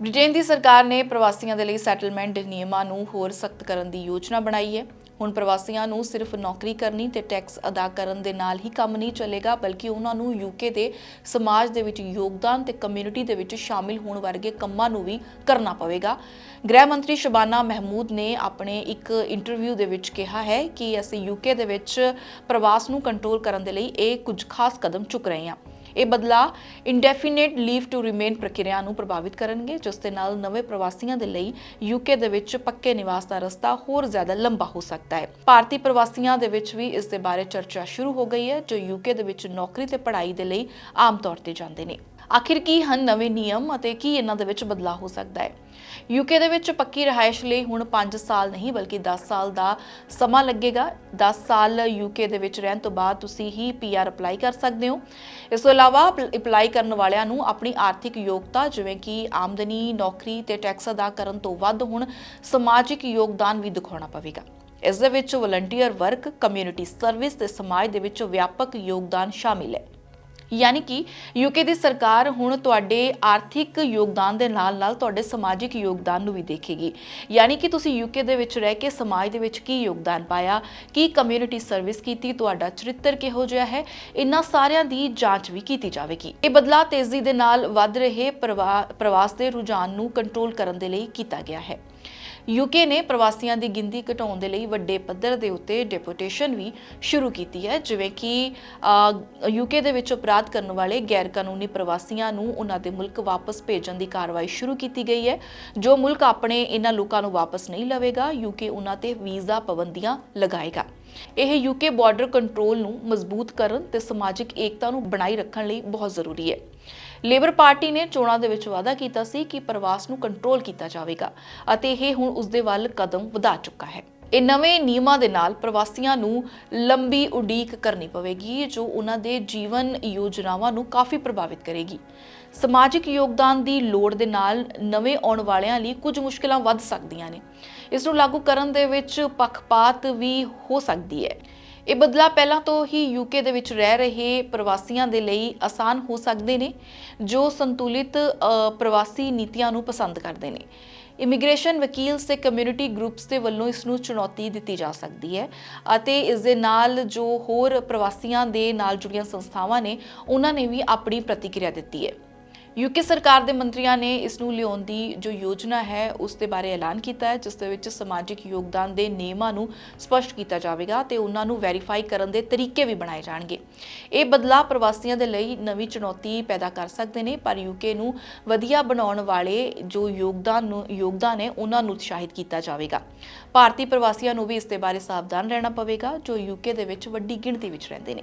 Britain ਦੀ ਸਰਕਾਰ ਨੇ ਪ੍ਰਵਾਸੀਆਂ ਦੇ ਲਈ ਸੈਟਲਮੈਂਟ ਨਿਯਮਾਂ ਨੂੰ ਹੋਰ ਸਖਤ ਕਰਨ ਦੀ ਯੋਜਨਾ ਬਣਾਈ ਹੈ। ਹੁਣ ਪ੍ਰਵਾਸੀਆਂ ਨੂੰ ਸਿਰਫ ਨੌਕਰੀ ਕਰਨੀ ਤੇ ਟੈਕਸ ਅਦਾ ਕਰਨ ਦੇ ਨਾਲ ਹੀ ਕੰਮ ਨਹੀਂ ਚੱਲੇਗਾ, ਬਲਕਿ ਉਹਨਾਂ ਨੂੰ ਯੂਕੇ ਦੇ ਸਮਾਜ ਦੇ ਵਿੱਚ ਯੋਗਦਾਨ ਤੇ ਕਮਿਊਨਿਟੀ ਦੇ ਵਿੱਚ ਸ਼ਾਮਿਲ ਹੋਣ ਵਰਗੇ ਕੰਮਾਂ ਨੂੰ ਵੀ ਕਰਨਾ ਪਵੇਗਾ। ਗ੍ਰਹਿ ਮੰਤਰੀ ਸ਼ਬਾਨਾ ਮਹਿਮੂਦ ਨੇ ਆਪਣੇ ਇੱਕ ਇੰਟਰਵਿਊ ਦੇ ਵਿੱਚ ਕਿਹਾ ਹੈ ਕਿ ਅਸੀਂ ਯੂਕੇ ਦੇ ਵਿੱਚ ਪ੍ਰਵਾਸ ਨੂੰ ਕੰਟਰੋਲ ਕਰਨ ਦੇ ਲਈ ਇਹ ਕੁਝ ਖਾਸ ਕਦਮ ਚੁੱਕ ਰਹੇ ਹਾਂ। ਇਹ ਬਦਲਾ ਇੰਡੈਫੀਨਿਟ ਲੀਵ ਟੂ ਰਿਮੇਨ ਪ੍ਰਕਿਰਿਆ ਨੂੰ ਪ੍ਰਭਾਵਿਤ ਕਰਨਗੇ, ਜਿਸ ਦੇ ਨਾਲ ਨਵੇਂ ਪ੍ਰਵਾਸੀਆਂ ਦੇ ਲਈ ਯੂਕੇ ਦੇ ਵਿੱਚ ਪੱਕੇ ਨਿਵਾਸ ਦਾ ਰਸਤਾ ਹੋਰ ਜ਼ਿਆਦਾ ਲੰਬਾ ਹੋ ਸਕਦਾ ਹੈ। ਭਾਰਤੀ ਪ੍ਰਵਾਸੀਆਂ ਦੇ ਵਿੱਚ ਵੀ ਇਸ ਦੇ ਬਾਰੇ ਚਰਚਾ ਸ਼ੁਰੂ ਹੋ ਗਈ ਹੈ, ਜੋ ਯੂਕੇ ਦੇ ਵਿੱਚ ਨੌਕਰੀ ਤੇ ਪੜ੍ਹਾਈ ਦੇ ਲਈ ਆਮ ਤੌਰ ਤੇ ਜਾਂਦੇ ਨੇ। ਆਖਿਰ ਕੀ ਹਨ ਨਵੇਂ ਨਿਯਮ ਅਤੇ ਕੀ ਇਹਨਾਂ ਦੇ ਵਿੱਚ ਬਦਲਾਅ ਹੋ ਸਕਦਾ ਹੈ? ਯੂਕੇ ਦੇ ਵਿੱਚ ਪੱਕੀ ਰਿਹਾਇਸ਼ ਲਈ ਹੁਣ 5 ਸਾਲ ਨਹੀਂ, ਬਲਕਿ 10 ਸਾਲ ਦਾ ਸਮਾਂ ਲੱਗੇਗਾ। 10 ਸਾਲ ਯੂਕੇ ਦੇ ਵਿੱਚ ਰਹਿਣ ਤੋਂ ਬਾਅਦ ਤੁਸੀਂ ਹੀ ਪੀਆਰ ਅਪਲਾਈ ਕਰ ਸਕਦੇ ਹੋ। ਇਸ ਤੋਂ ਇਲਾਵਾ ਅਪਲਾਈ ਕਰਨ ਵਾਲਿਆਂ ਨੂੰ ਆਪਣੀ ਆਰਥਿਕ ਯੋਗਤਾ, ਜਿਵੇਂ ਕਿ ਆਮਦਨੀ, ਨੌਕਰੀ ਤੇ ਟੈਕਸ ਅਦਾ ਕਰਨ ਤੋਂ ਵੱਧ ਹੁਣ ਸਮਾਜਿਕ ਯੋਗਦਾਨ ਵੀ ਦਿਖਾਉਣਾ ਪਵੇਗਾ। ਇਸ ਦੇ ਵਿੱਚ ਵਲੰਟੀਅਰ ਵਰਕ ਕਮਿਊਨਿਟੀ ਸਰਵਿਸ ਤੇ ਸਮਾਜ ਦੇ ਵਿੱਚ ਵਿਆਪਕ ਯੋਗਦਾਨ ਸ਼ਾਮਿਲ ਹੈ। ਯਾਨੀ ਕਿ ਯੂਕੇ ਦੀ ਸਰਕਾਰ ਹੁਣ ਤੁਹਾਡੇ ਆਰਥਿਕ ਯੋਗਦਾਨ ਦੇ ਨਾਲ-ਨਾਲ ਤੁਹਾਡੇ ਸਮਾਜਿਕ ਯੋਗਦਾਨ ਨੂੰ ਵੀ ਦੇਖੇਗੀ। ਯਾਨੀ ਕਿ ਤੁਸੀਂ ਯੂਕੇ ਦੇ ਵਿੱਚ ਰਹਿ ਕੇ ਸਮਾਜ ਦੇ ਵਿੱਚ ਕੀ ਯੋਗਦਾਨ ਪਾਇਆ, ਕੀ ਕਮਿਊਨਿਟੀ ਸਰਵਿਸ ਕੀਤੀ, ਤੁਹਾਡਾ ਚਰਿੱਤਰ ਕਿਹੋ ਜਿਹਾ ਹੈ, ਇਨ੍ਹਾਂ ਸਾਰਿਆਂ ਦੀ ਜਾਂਚ ਵੀ ਕੀਤੀ ਜਾਵੇਗੀ। ਇਹ ਬਦਲਾਅ ਤੇਜ਼ੀ ਦੇ ਨਾਲ ਵੱਧ ਰਹੇ ਪ੍ਰਵਾ- ਪ੍ਰਵਾਸ ਦੇ ਰੁਝਾਨ ਨੂੰ ਕੰਟਰੋਲ ਕਰਨ ਦੇ ਲਈ ਕੀਤਾ ਗਿਆ ਹੈ। ਯੂਕੇ ਨੇ ਪ੍ਰਵਾਸੀਆਂ ਦੀ ਗਿਣਤੀ ਘਟਾਉਣ ਦੇ ਲਈ ਵੱਡੇ ਪੱਧਰ ਦੇ ਉੱਤੇ ਡਿਪੋਟੇਸ਼ਨ ਵੀ ਸ਼ੁਰੂ ਕੀਤੀ ਹੈ। ਜਿਵੇਂ ਕਿ ਯੂਕੇ ਦੇ ਵਿੱਚ ਅਪਰਾਧ ਕਰਨ ਵਾਲੇ ਗੈਰ ਕਾਨੂੰਨੀ ਪ੍ਰਵਾਸੀਆਂ ਨੂੰ ਉਹਨਾਂ ਦੇ ਮੁਲਕ ਵਾਪਸ ਭੇਜਣ ਦੀ ਕਾਰਵਾਈ ਸ਼ੁਰੂ ਕੀਤੀ ਗਈ ਹੈ। ਜੋ ਮੁਲਕ ਆਪਣੇ ਇਹਨਾਂ ਲੋਕਾਂ ਨੂੰ ਵਾਪਸ ਨਹੀਂ ਲਵੇਗਾ ਯੂਕੇ ਉਹਨਾਂ ਤੇ ਵੀਜ਼ਾ ਪਾਬੰਦੀਆਂ ਲਗਾਏਗਾ। ਇਹ ਯੂਕੇ ਬਾਰਡਰ ਕੰਟਰੋਲ ਨੂੰ ਮਜ਼ਬੂਤ ਕਰਨ ਤੇ ਸਮਾਜਿਕ ਏਕਤਾ ਨੂੰ ਬਣਾਈ ਰੱਖਣ ਲਈ ਬਹੁਤ ਜ਼ਰੂਰੀ ਹੈ। ਲੇਬਰ ਪਾਰਟੀ ਨੇ ਚੋਣਾਂ ਦੇ ਵਿੱਚ ਵਾਅਦਾ ਕੀਤਾ ਸੀ ਕਿ ਪ੍ਰਵਾਸ ਨੂੰ ਕੰਟਰੋਲ ਕੀਤਾ ਜਾਵੇਗਾ ਅਤੇ ਇਹ ਹੁਣ ਉਸ ਦੇ ਵੱਲ ਕਦਮ ਵਧਾ ਚੁੱਕਾ ਹੈ। ਇਹ ਨਵੇਂ ਨਿਯਮਾਂ ਦੇ ਨਾਲ ਪ੍ਰਵਾਸੀਆਂ ਨੂੰ ਲੰਬੀ ਉਡੀਕ ਕਰਨੀ ਪਵੇਗੀ, ਜੋ ਉਹਨਾਂ ਦੇ ਜੀਵਨ ਯੋਜਨਾਵਾਂ ਨੂੰ ਕਾਫੀ ਪ੍ਰਭਾਵਿਤ ਕਰੇਗੀ। ਸਮਾਜਿਕ ਯੋਗਦਾਨ ਦੀ ਲੋੜ ਦੇ ਨਾਲ ਨਵੇਂ ਆਉਣ ਵਾਲਿਆਂ ਲਈ ਕੁਝ ਮੁਸ਼ਕਲਾਂ ਵੱਧ ਸਕਦੀਆਂ ਨੇ। ਇਸ ਨੂੰ ਲਾਗੂ ਕਰਨ ਦੇ ਵਿੱਚ ਪੱਖਪਾਤ ਵੀ ਹੋ ਸਕਦੀ ਹੈ। ਇਹ ਬਦਲਾਅ ਪਹਿਲਾਂ ਤੋਂ ਹੀ ਯੂਕੇ ਦੇ ਵਿੱਚ ਰਹਿ ਰਹੇ ਪ੍ਰਵਾਸੀਆਂ ਦੇ ਲਈ ਆਸਾਨ ਹੋ ਸਕਦੇ ਨੇ, ਜੋ ਸੰਤੁਲਿਤ ਪ੍ਰਵਾਸੀ ਨੀਤੀਆਂ ਨੂੰ ਪਸੰਦ ਕਰਦੇ ਨੇ। ਇਮੀਗ੍ਰੇਸ਼ਨ ਵਕੀਲਸ ਤੇ ਕਮਿਊਨਿਟੀ ਗਰੁੱਪਸ ਦੇ ਵੱਲੋਂ ਇਸ ਨੂੰ ਚੁਣੌਤੀ ਦਿੱਤੀ ਜਾ ਸਕਦੀ ਹੈ ਅਤੇ ਇਸ ਦੇ ਨਾਲ ਜੋ ਹੋਰ ਪ੍ਰਵਾਸੀਆਂ ਦੇ ਨਾਲ ਜੁੜੀਆਂ ਸੰਸਥਾਵਾਂ ਨੇ, ਉਹਨਾਂ ਨੇ ਵੀ ਆਪਣੀ ਪ੍ਰਤੀਕਿਰਿਆ ਦਿੱਤੀ ਹੈ। ਯੂਕੇ ਸਰਕਾਰ ਦੇ ਮੰਤਰੀਆਂ ਨੇ ਇਸ ਨੂੰ ਲਿਆਉਣ ਦੀ ਜੋ ਯੋਜਨਾ ਹੈ, ਉਸ ਦੇ ਬਾਰੇ ਐਲਾਨ ਕੀਤਾ ਹੈ, ਜਿਸ ਦੇ ਵਿੱਚ ਸਮਾਜਿਕ ਯੋਗਦਾਨ ਦੇ ਨਿਯਮਾਂ ਨੂੰ ਸਪਸ਼ਟ ਕੀਤਾ ਜਾਵੇਗਾ ਤੇ ਉਹਨਾਂ ਨੂੰ ਵੈਰੀਫਾਈ ਕਰਨ ਦੇ ਤਰੀਕੇ ਵੀ ਬਣਾਏ ਜਾਣਗੇ। ਇਹ ਬਦਲਾਅ ਪ੍ਰਵਾਸੀਆਂ ਦੇ ਲਈ ਨਵੀਂ ਚੁਣੌਤੀ ਪੈਦਾ ਕਰ ਸਕਦੇ ਨੇ, ਪਰ ਯੂਕੇ ਨੂੰ ਵਧੀਆ ਬਣਾਉਣ ਵਾਲੇ ਜੋ ਯੋਗਦਾਨ ਨੂੰ, ਯੋਗਦਾਨ ਹੈ, ਉਹਨਾਂ ਨੂੰ ਉਤਸ਼ਾਹਿਤ ਕੀਤਾ ਜਾਵੇਗਾ। ਭਾਰਤੀ ਪ੍ਰਵਾਸੀਆਂ ਨੂੰ ਵੀ ਇਸ ਦੇ ਬਾਰੇ ਸਾਵਧਾਨ ਰਹਿਣਾ ਪਵੇਗਾ, ਜੋ ਯੂਕੇ ਦੇ ਵਿੱਚ ਵੱਡੀ ਗਿਣਤੀ ਵਿੱਚ ਰਹਿੰਦੇ ਨੇ।